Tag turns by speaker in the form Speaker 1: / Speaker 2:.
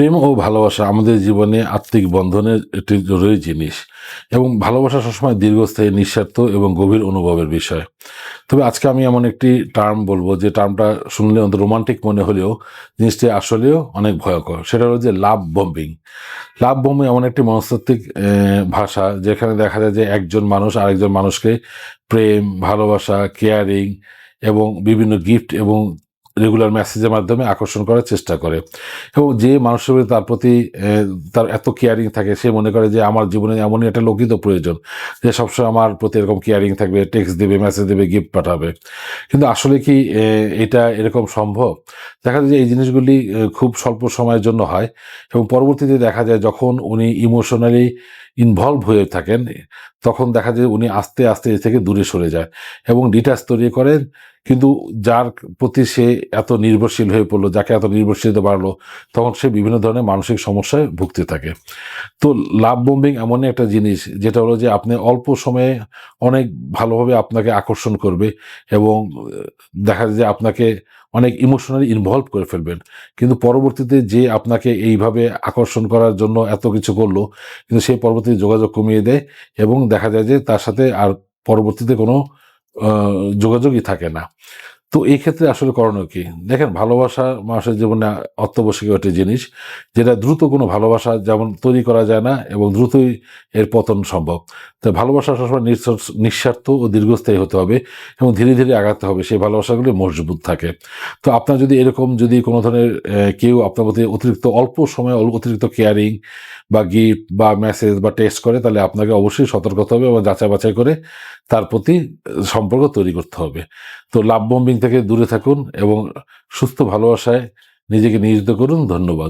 Speaker 1: প্রেম ও ভালোবাসা আমাদের জীবনে আত্মিক বন্ধনের একটি জরুরি জিনিস এবং ভালোবাসা সবসময় দীর্ঘস্থায়ী, নিঃস্বার্থ এবং গভীর অনুভবের বিষয়। তবে আজকে আমি এমন একটি টার্ম বলব যে টার্মটা শুনলে অন্তত রোমান্টিক মনে হলেও জিনিসটি আসলেও অনেক ভয়ঙ্কর। সেটা হলো যে লাভ বম্বিং লাভ বম্বিং এমন একটি মনস্তাত্ত্বিক ভাষা যেখানে দেখা যায় যে একজন মানুষ আরেকজন মানুষকে প্রেম, ভালোবাসা কেয়ারিং এবং বিভিন্ন গিফট এবং রেগুলার মেসেজের মাধ্যমে আকর্ষণ করার চেষ্টা করে। এবং যে মানুষের তার প্রতি তার এত কেয়ারিং থাকে, সে মনে করে যে আমার জীবনে এমনই একটা লোকই তো প্রয়োজন, যে সবসময় আমার প্রতি এরকম কেয়ারিং থাকবে টেক্সট দেবে মেসেজ দেবে গিফট পাঠাবে। কিন্তু আসলে কি এটা এরকম সম্ভব? দেখা যায় যে এই জিনিসগুলি খুব স্বল্প সময়ের জন্য হয় এবং পরবর্তীতে দেখা যায় যখন উনি ইমোশনালি ইনভলভ হয়ে থাকেন তখন দেখা যায় উনি আস্তে আস্তে এ থেকে দূরে সরে যায় এবং ডিটাচ তৈরি করেন। কিন্তু যার প্রতি সে এত নির্ভরশীল হয়ে পড়ল, যাকে এত নির্ভরশীলতা বাড়লো, তখন সে বিভিন্ন ধরনের মানসিক সমস্যায় ভুগতে থাকে। তো লাভ বোম্বিং এমনই একটা জিনিস, যেটা হলো যে আপনি অল্প সময়ে অনেক ভালোভাবে আপনাকে আকর্ষণ করবে এবং, দেখা যায় যে আপনাকে অনেক ইমোশনালি ইনভলভ করে ফেলবেন। কিন্তু পরবর্তীতে যে আপনাকে এইভাবে আকর্ষণ করার জন্য এত কিছু করল, কিন্তু সেই পরবর্তীতে যোগাযোগ কমিয়ে দেয় এবং দেখা যায় যে তার সাথে আর পরবর্তীতে কোনো যোগাযোগই থাকে না। তো এই ক্ষেত্রে আসলে করণীয় কি? দেখেন, ভালোবাসা মানুষের জীবনে অত্যাবশ্যকীয় একটি জিনিস, যেটা দ্রুত কোনো ভালোবাসা যেমন তৈরি করা যায় না এবং দ্রুতই এর পতন সম্ভব। তো ভালোবাসা সবসময় নিঃস্বার্থ- ও দীর্ঘস্থায়ী হতে হবে এবং ধীরে ধীরে আগাতে হবে। সেই ভালোবাসাগুলি মজবুত থাকে। তো আপনার যদি এরকম যদি কোনো ধরনের কেউ আপনার প্রতি অতিরিক্ত অল্প সময় অতিরিক্ত কেয়ারিং বা গিফট বা মেসেজ বা টেক্সট করে, তাহলে আপনাকে অবশ্যই সতর্ক হতে হবে এবং যাচাই বাছাই করে তার প্রতি সম্পর্ক তৈরি করতে হবে। তো লাভ বম্বিং থেকে দূরে থাকুন এবং সুস্থ ভালোবাসায় নিজেকে নিয়োজিত করুন। ধন্যবাদ।